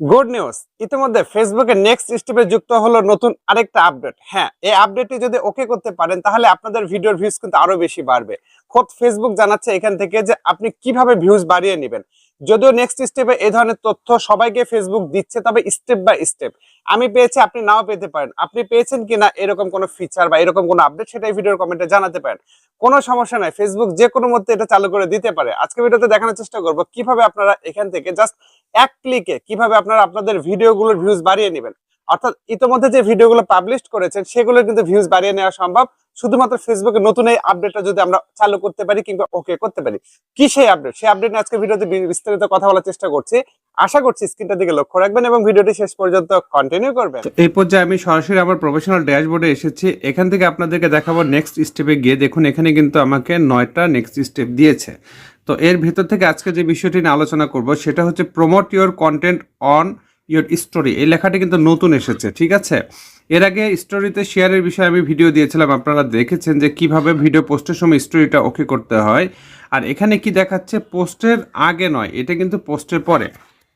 Good news ইতিমধ্যে ফেসবুকে next স্টেপে যুক্ত হলো নতুন আরেকটা আপডেট হ্যাঁ এই আপডেটটি যদি ওকে করতে পারেন, তাহলে আপনাদের ভিডিওর ভিউজ কিন্তু আরও বেশি বাড়বে। খোদ ফেসবুক জানাচ্ছে এখান থেকে যে আপনি কীভাবে ভিউজ বাড়িয়ে নেবেন। যদিও নেক্সট স্টেপে এই ধরনের তথ্য সবাইকে ফেসবুক দিচ্ছে, তবে স্টেপ বাই স্টেপ আমি পেয়েছি, আপনি নাও পেতে পারেন। আপনি পেয়েছেন কিনা এরকম কোনো ফিচার বা এরকম কোনো আপডেট সেটাই ভিডিওর কমেন্টে জানাতে পারেন। কোনো সমস্যা নাই। ফেসবুক যে কোনো মধ্যে এটা চালু করে দিতে পারে। আজকে ভিডিওতে দেখানোর চেষ্টা করব কীভাবে আপনারা এখান থেকে জাস্ট এক ক্লিকে কীভাবে আপনারা আপনাদের ভিডিওগুলোর ভিউজ বাড়িয়ে নেবেন। অর্থাৎ ইতিমধ্যে যে ভিডিওগুলো পাবলিশ করেছেন, সেগুলোর কিন্তু ভিউজ বাড়িয়ে নেওয়া সম্ভব। শুধুমাত্র ফেসবুকে নতুন এই আপডেটটা যদি আমরা চালু করতে পারি কিংবা ওকে করতে পারি। কি সেই আপডেট সেই আপডেট আজকে ভিডিওতে বিস্তারিত কথা বলার চেষ্টা করছি। আশা করছি স্ক্রিনটার দিকে লক্ষ্য রাখবেন এবং ভিডিওটি শেষ পর্যন্ত কন্টিনিউ করবেন। এই পর্যায়ে আমি সরাসরি আমার প্রফেশনাল ড্যাশবোর্ডে এসেছি। এখান থেকে আপনাদেরকে দেখাবো নেক্সট স্টেপে গিয়ে। দেখুন, এখানে কিন্তু আমাকে নয়টা নেক্সট স্টেপ দিয়েছে। তো এর ভেতর থেকে আজকে যে বিষয়টি নিয়ে আলোচনা করব, সেটা হচ্ছে promote your content on your story এই লেখাটি কিন্তু নতুন এসেছে, ঠিক আছে? এর আগে স্টোরিতে শেয়ারের বিষয়ে আমি ভিডিও দিয়েছিলাম, আপনারা দেখেছেন যে কীভাবে ভিডিও পোস্টের সময় স্টোরিটা ওকে করতে হয়। আর এখানে কি দেখাচ্ছে পোস্টের আগে নয়, এটা কিন্তু পোস্টের পরে।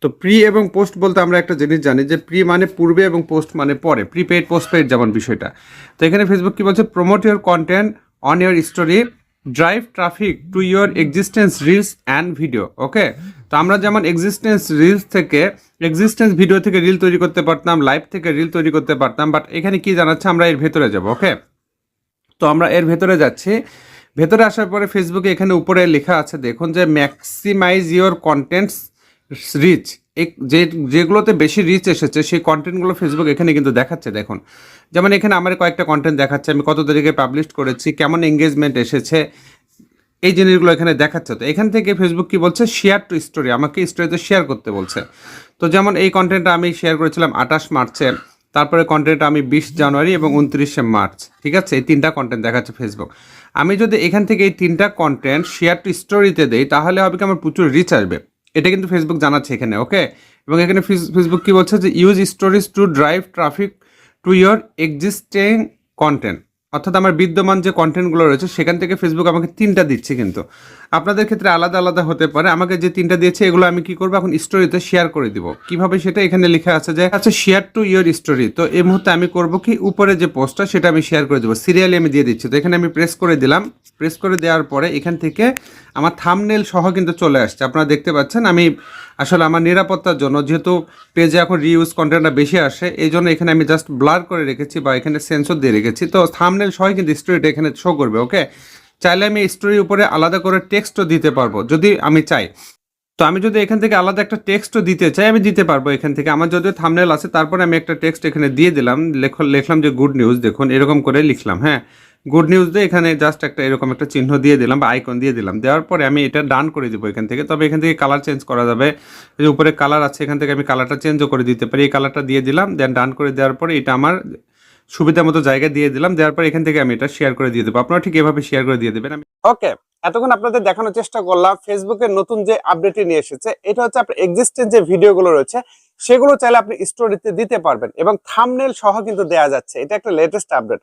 তো প্রি এবং পোস্ট বলতে আমরা একটা জিনিস জানি যে প্রি মানে পূর্বে এবং পোস্ট মানে পরে প্রিপেড পোস্টপেড যেমন বিষয়টা। তো এখানে ফেসবুক কি বলছে? Promote your content on your story drive traffic to your existence reels and video okay তো আমরা যেমন এক্সিস্টেন্স রিলস থেকে এক্সিস্টেন্স ভিডিও থেকে রিল তৈরি করতে পারতাম লাইভ থেকে রিল তৈরি করতে পারতাম বাট এখানে কি জানাচ্ছে? আমরা এর ভেতরে যাব ওকে তো আমরা এর ভেতরে যাচ্ছি। ভেতরে আসার পরে ফেসবুকে এখানে উপরে লেখা আছে, দেখুন যে ম্যাক্সিমাইজ ইওর কন্টেন্টস রিচ এক, যে, যেগুলোতে বেশি রিচ এসেছে, সেই কন্টেন্টগুলো ফেসবুক এখানে কিন্তু দেখাচ্ছে, দেখুন। যেমন এখানে আমার কয়েকটা কন্টেন্ট দেখাচ্ছে, আমি কত তারিখে পাবলিশ করেছি, কেমন এঙ্গেজমেন্ট এসেছে, এই জিনিসগুলো এখানে দেখাচ্ছে। তো এখান থেকে ফেসবুক কি বলছে? শেয়ার টু স্টোরি আমাকে স্টোরিতে শেয়ার করতে বলছে। তো যেমন এই কন্টেন্টটা আমি শেয়ার করেছিলাম আঠাশ মার্চে, তারপরে কন্টেন্টটা আমি বিশ জানুয়ারি এবং উনত্রিশে মার্চ, ঠিক আছে? এই তিনটা কন্টেন্ট দেখাচ্ছে ফেসবুক আমি যদি এখান থেকে এই তিনটা কন্টেন্ট শেয়ার টু স্টোরিতে দেই, তাহলে হবে কি আমার প্রচুর রিচ আসবে। এটা কিন্তু ফেসবুক জানাচ্ছে এখানে ওকে এবং এখানে ফেস- ফেসবুক কি বলছে যে use stories to drive traffic to your existing content অর্থাৎ আমার বিদ্যমান যে কন্টেন্টগুলো রয়েছে, সেখান থেকে ফেসবুক আমাকে তিনটা দিচ্ছে কিন্তু। আপনাদের ক্ষেত্রে আলাদা আলাদা হতে পারে। আমাকে যে তিনটা দিয়েছে, এগুলো আমি কি করব? এখন স্টোরিতে শেয়ার করে দিব। কীভাবে সেটা এখানে লেখা আছে যে আচ্ছা শেয়ার টু ইয়োর স্টোরি তো এই মুহূর্তে আমি করব কি, উপরে যে পোস্টটা সেটা আমি শেয়ার করে দেবো। সিরিয়ালি আমি দিয়ে দিচ্ছি। তো এখানে আমি প্রেস করে দিলাম। প্রেস করে দেওয়ার পরে এখান থেকে আমার থামনেল সহ কিন্তু চলে আসছে। আপনারা দেখতে পাচ্ছেন, আমি আসলে আমার নিরাপত্তার জন্য, যেহেতু পেজে এখন রিউজ কন্টেন্টটা বেশি আসে, এই জন্য এখানে আমি জাস্ট ব্লার করে রেখেছি বা এখানে সেন্সর দিয়ে রেখেছি। তো থামনেল সহ কিন্তু স্টোরিটা এখানে শো করবে ওকে চাইলে আমি স্টোরির উপরে আলাদা করে টেক্সটও দিতে পারব, যদি আমি চাই। তো আমি যদি এখান থেকে আলাদা একটা টেক্সটও দিতে চাই, আমি দিতে পারব এখান থেকে। আমার যদিও থামনেল আছে, তারপরে আমি একটা টেক্সট এখানে দিয়ে দিলাম, লেখ- লিখলাম যে গুড নিউজ দেখুন, এরকম করে লিখলাম হ্যাঁ? গুড নিউজ দিয়ে এখানে জাস্ট একটা এরকম একটা চিহ্ন দিয়ে দিলাম বা আইকন দিয়ে দিলাম। দেওয়ার পরে আমি এটা ডান করে দিব এখান থেকে। তবে এখান থেকে কালার চেঞ্জ করা যাবে। উপরে কালার আছে, এখান থেকে আমি কালারটা চেঞ্জও করে দিতে পারি। এই কালারটা দিয়ে দিলাম দেন ডান করে দেওয়ার পরে এটা আমার সুবিধা মতো জায়গায় দিয়ে দিলাম, দেওয়ার পর এখান থেকে আমি এটা শেয়ার করে দিয়ে দেবো। আপনারা ঠিক এভাবে শেয়ার করে দিয়ে দেবেন। আমি ওকে এতক্ষণ আপনাদের দেখানোর চেষ্টা করলাম ফেসবুকের নতুন যে আপডেটটি নিয়ে এসেছে, এটা হচ্ছে আপনার এক্সিস্টেন্ট যে ভিডিওগুলো রয়েছে, সেগুলো চাইলে আপনি স্টোরিতে দিতে পারবেন এবং থামনেল সহ কিন্তু দেয়া যাচ্ছে। এটা একটা লেটেস্ট আপডেট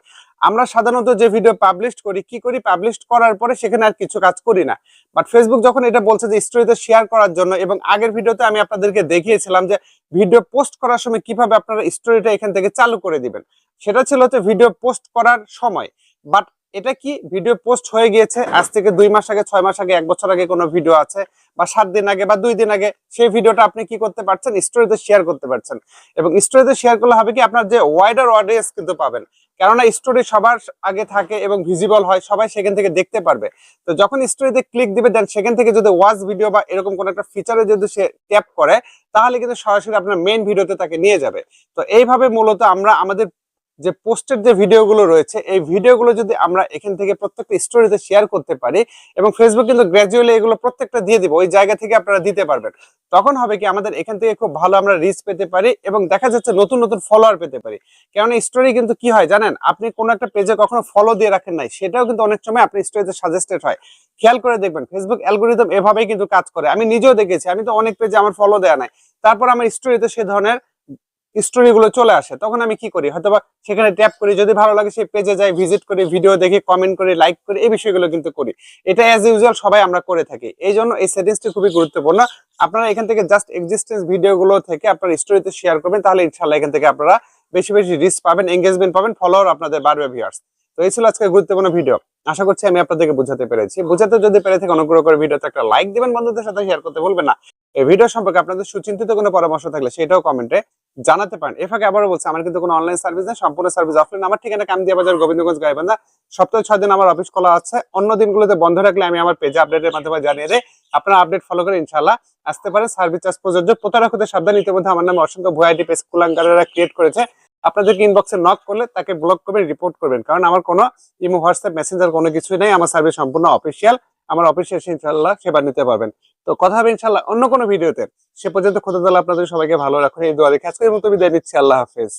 আমরা সাধারণত যে ভিডিও পাবলিশ করি, কি করি? পাবলিশ করার পরে সেখানে আর কিছু কাজ করি না। বাট ফেসবুক যখন এটা বলছে যে স্টোরিতে শেয়ার করার জন্য, এবং আগের ভিডিওতে আমি আপনাদেরকে দেখিয়েছিলাম যে ভিডিও পোস্ট করার সময় কীভাবে আপনারা স্টোরিটা এখান থেকে চালু করে দিবেন। সেটা ছিল হচ্ছে ভিডিও পোস্ট করার সময়। বাট এটা কি ভিডিও পোস্ট হয়ে গিয়েছে? আজ থেকে দুই মাস আগে, ছয় মাস আগে, এক বছর আগে কোনো ভিডিও আছে? বা সাত দিন আগে বা দুই দিন আগে সেই ভিডিওটা আপনি কি করতে পারছেন? স্টোরিতে শেয়ার করতে পারছেন। এবং স্টোরিতে শেয়ার করলে হবে কি আপনার যে ওয়াইডার অডিয়েন্স কিন্তু পাবেন। কেননা স্টোরি সবার আগে থাকে এবং ভিজিবল হয়, সবাই সেখান থেকে দেখতে পারবে। তো যখন স্টোরিতে ক্লিক দিবে দেন সেখান থেকে যদি ওয়াচ ভিডিও বা এরকম কোনো একটা ফিচারে যদি সে ট্যাপ করে, তাহলে কিন্তু সরাসরি আপনার মেন ভিডিওতে তাকে নিয়ে যাবে। তো এইভাবে মূলত আমরা আমাদের যে পোস্টের যে ভিডিওগুলো রয়েছে, এই ভিডিওগুলো যদি আমরা এখান থেকে প্রত্যেকটা স্টোরিতে শেয়ার করতে পারি এবং ফেসবুক কিন্তু গ্র্যাজুয়ালি এগুলো প্রত্যেকটা দিয়ে দিব, ওই জায়গা থেকে আপনারা দিতে পারবেন। তখন হবে কি, আমাদের এখান থেকে খুব ভালো আমরা রিচ পেতে পারি এবং দেখা যাচ্ছে নতুন নতুন ফলোয়ার পেতে পারি। কেননা স্টোরি কিন্তু কি হয় জানেন, আপনি কোনো একটা পেজে কখনো ফলো দিয়ে রাখেন নাই, সেটাও কিন্তু অনেক সময় আপনি স্টোরিতে সাজেস্টেড হয়। খেয়াল করে দেখবেন ফেসবুক অ্যালগোরিদম এভাবেই কিন্তু কাজ করে। আমি নিজেও দেখেছি, আমি তো অনেক পেজে আমার ফলো দেওয়া নাই। তারপর আমার স্টোরিতে সে ধরনের স্টোরি গুলো চলে আসে, তখন আমি কি করি? হয়তো সেখানে ট্যাপ করি, যদি ভালো লাগে সেই পেজে যাই ভিজিট করি ভিডিও দেখি কমেন্ট করি লাইক করি, এই বিষয়গুলো কিন্তু করি। এটা অ্যাজ ইউজুয়াল সবাই আমরা করে থাকি। এই জন্য এই সেটিংসটি খুবই গুরুত্বপূর্ণ। আপনারা এখান থেকে জাস্ট এক্সিস্টেন্স ভিডিও গুলো থেকে আপনার স্টোরিতে শেয়ার করবেন, তাহলে ইনশাল্লাহ এখান থেকে আপনারা বেশি বেশি রিস্ক পাবেন এঙ্গেজমেন্ট পাবেন ফলোয়ার আপনাদের বাড়বে ভিউয়ার্স তো এই ছিল আজকে গুরুত্বপূর্ণ ভিডিও আশা করছি আমি আপনাদেরকে বোঝাতে পেরেছি। বুঝাতে যদি পেরে থেকে অনুগ্রহ করে ভিডিওতে একটা লাইক দিবেন, বন্ধুদের সাথে শেয়ার করতে ভুলবেন না। এই ভিডিও সম্পর্কে আপনাদের সুচিন্তিত কোনো পরামর্শ থাকলে সেটাও কমেন্টে জানাতে পারেন। এর ফাঁকে আবারও বলছি, আমার কিন্তু কোনো অনলাইন সার্ভিস নেই, সম্পূর্ণ সার্ভিস অফলাইন আমার ঠিকানা কামদিয়া বাজার গোবিন্দগঞ্জ, গাইবান্ধা। সপ্তাহে ছয় দিন আমার অফিস খোলা আছে। অন্য দিনগুলোতে বন্ধ রাখলে আমি আমার পেজে আপডেটের মাধ্যমে জানিয়ে দেয় আপনারা আপডেট ফলো করে ইনশাল্লাহ আসতে পারেন। সার্ভিস চার্জ প্রযোজ্য। প্রতারক হতে সাবধান ইতিমধ্যে আমার নামে অসংখ্য ভুয়াইটি পেজ কুলাঙ্কারেরা ক্রিয়েট করেছে। আপনাদেরকে ইনবক্সে নক করলে তাকে ব্লক করবেন রিপোর্ট করবেন। কারণ আমার কোনো ইমো হোয়াটসঅ্যাপ মেসেঞ্জার কোনো কিছুই নেই। আমার সার্ভিস সম্পূর্ণ অফিসিয়াল আমার অফিসে এসে ইনশাল্লাহ সেবা নিতে পারবেন। তো কথা হবে ইনশাল্লাহ অন্য কোনো ভিডিওতে। সে পর্যন্ত খোদা তালা আপনাদের সবাইকে ভালো রাখুন। এই দোয়া দেখে আজকের মতো বিদায় নিচ্ছি। আল্লাহ হাফেজ।